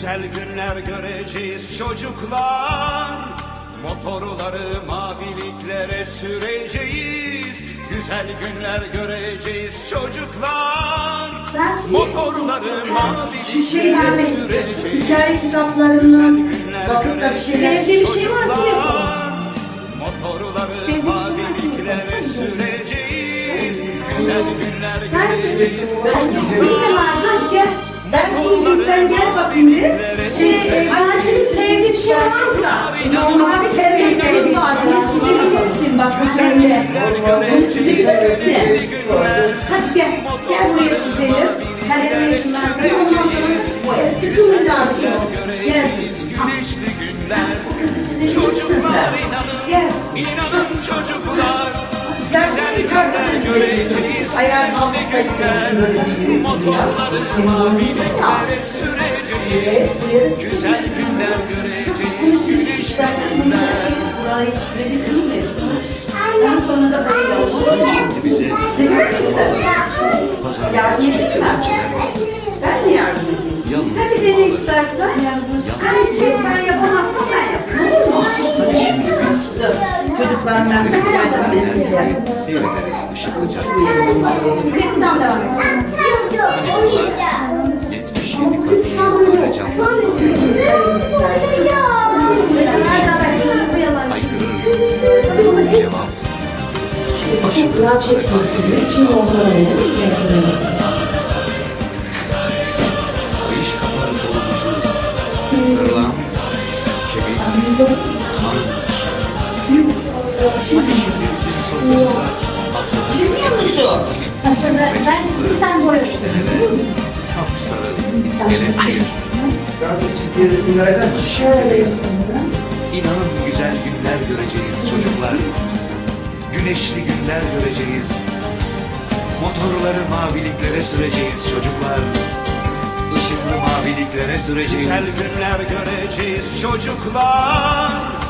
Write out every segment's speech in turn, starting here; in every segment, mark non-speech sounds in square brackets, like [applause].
Güzel günler göreceğiz çocuklar. Motorları maviliklere süreceğiz. Güzel günler göreceğiz çocuklar. Ben şey- Motorları maviliklere süreceğiz. Hikaye kitaplarından bakıp da bir şeyler. Sevdiği bir şey varsa yapalım. Motorları maviliklere süreceğiz. Güzel günler göreceğiz var. Gel. Ben şimdi sen gel bakayım bir. Şey, e, bana şimdi sevdiği bir şey varsa. Mavi çevremiz var. Bunu çizebilirsin bak. Öyle. Bunu çizebilirsin. Hadi gel. Gel buraya çizelim. Kalemle çizersin. Ondan sonra boya. Sıkılacağım şu. Gel. Güneşli günler Çizebilirsin Çocuklar sen. inanın Gel. İnanın çocuklar İstersen yukarıda da çizebilirsin. Ayar bir şey. Motorları maviliklere süreceğiz Güzel günler göreceğiz Güneşli günler Burayı çizebilirsin mi? Ondan sonra da böyle olur. Şimdi bize? Yardım edeyim mi? Ben mi yardım edeyim? Sen bir dene istersen. Sen hiç ben yapamazsam ben yapayım. Olur mu? Dur. Edeceğim. seyrederiz ışıklıca Kıyıdan devam edeceğiz. 77 kat para canlanma Haykırırız Cevap Açılır Kayış kapar kolumuzu Kırılan Kemik şimdi Çizmiyor musun? Ben çizdim sen boya. Sapsarı iskelet Şöyle yapalım. İnanın güzel günler göreceğiz çocuklar. Güneşli günler göreceğiz. Motorları maviliklere süreceğiz çocuklar. Işıklı maviliklere süreceğiz. Güzel günler göreceğiz çocuklar.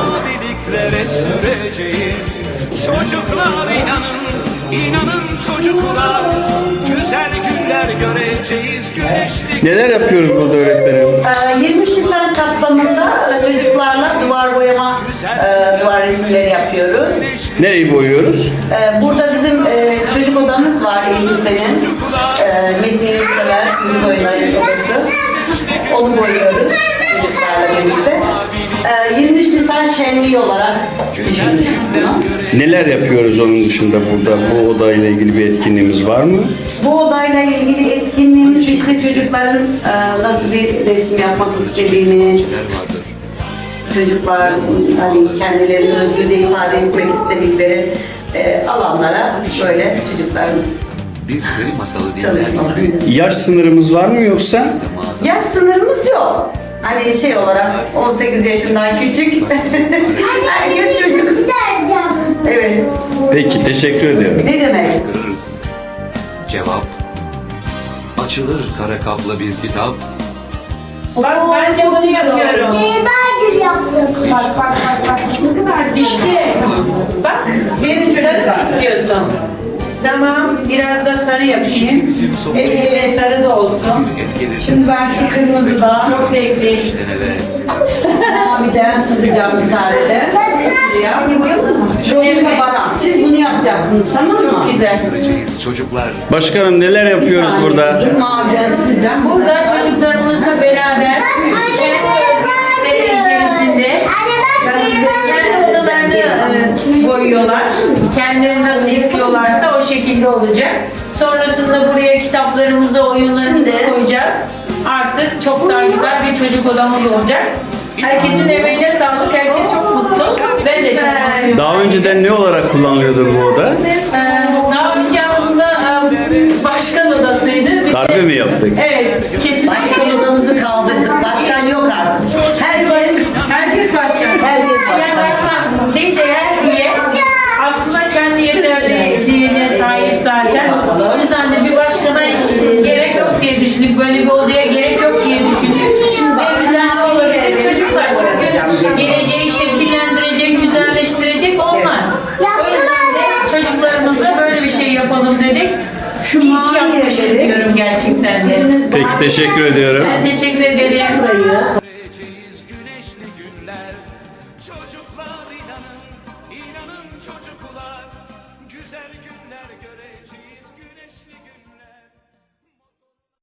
Çocuklar inanın, inanın çocuklar. Güzel günler göreceğiz güneşli Neler yapıyoruz burada öğretmenim? Ee, 23 Nisan kapsamında çocuklarla duvar boyama e, duvar resimleri yapıyoruz. Nereyi boyuyoruz? Ee, Burada bizim e, çocuk odamız var Eğitim Sen'in. E, Metin Yurtsever çocuk oyunları odası. Onu boyuyoruz çocuklarla birlikte. E, 23 Nisan şenliği olarak. Neler yapıyoruz onun dışında burada? Bu odayla ilgili bir etkinliğimiz var mı? Bu odayla ilgili etkinliğimiz işte çocukların e, nasıl bir resim yapmak istediğini, çocuklar hani kendilerini özgürce ifade etmek istedikleri e, alanlara böyle çocukların Bir peri masalı çalışmaları. dinler gibi Yaş sınırımız var mı yoksa? Yaş sınırımız yok. Hani şey olarak 18 yaşından küçük. [laughs] Herkes çocuk. Evet. Peki teşekkür ederim. Ne demek? kırırız. Cevap Açılır kara kaplı bir kitap Bak ben de bunu yapıyorum. Kayış Bak bak bak bak ne kadar dişli. Bak benim? Tamam biraz da sarı yapayım. soframız Eline sarı da olsun. Şimdi ben şu kırmızıdan Çok zevkli. maviden sıkacağım bir tane de. Ya. Şöyle kabaran. Siz bunu yapacaksınız tamam mı? Çok güzel. çocuklar. Başkanım neler yapıyoruz burada? Maviden sıkacağım. Burada çocuklarımızla beraber kitaplarımızı, oyunlarımızı Şimdi- koyacağız. Artık çok daha güzel bir çocuk odamız olacak. Herkesin emeğine sağlık. Herkes çok mutlu. Ben de çok mutluyum. Daha önceden ne olarak kullanılıyordu bu oda? Ee, teşekkür ediyorum.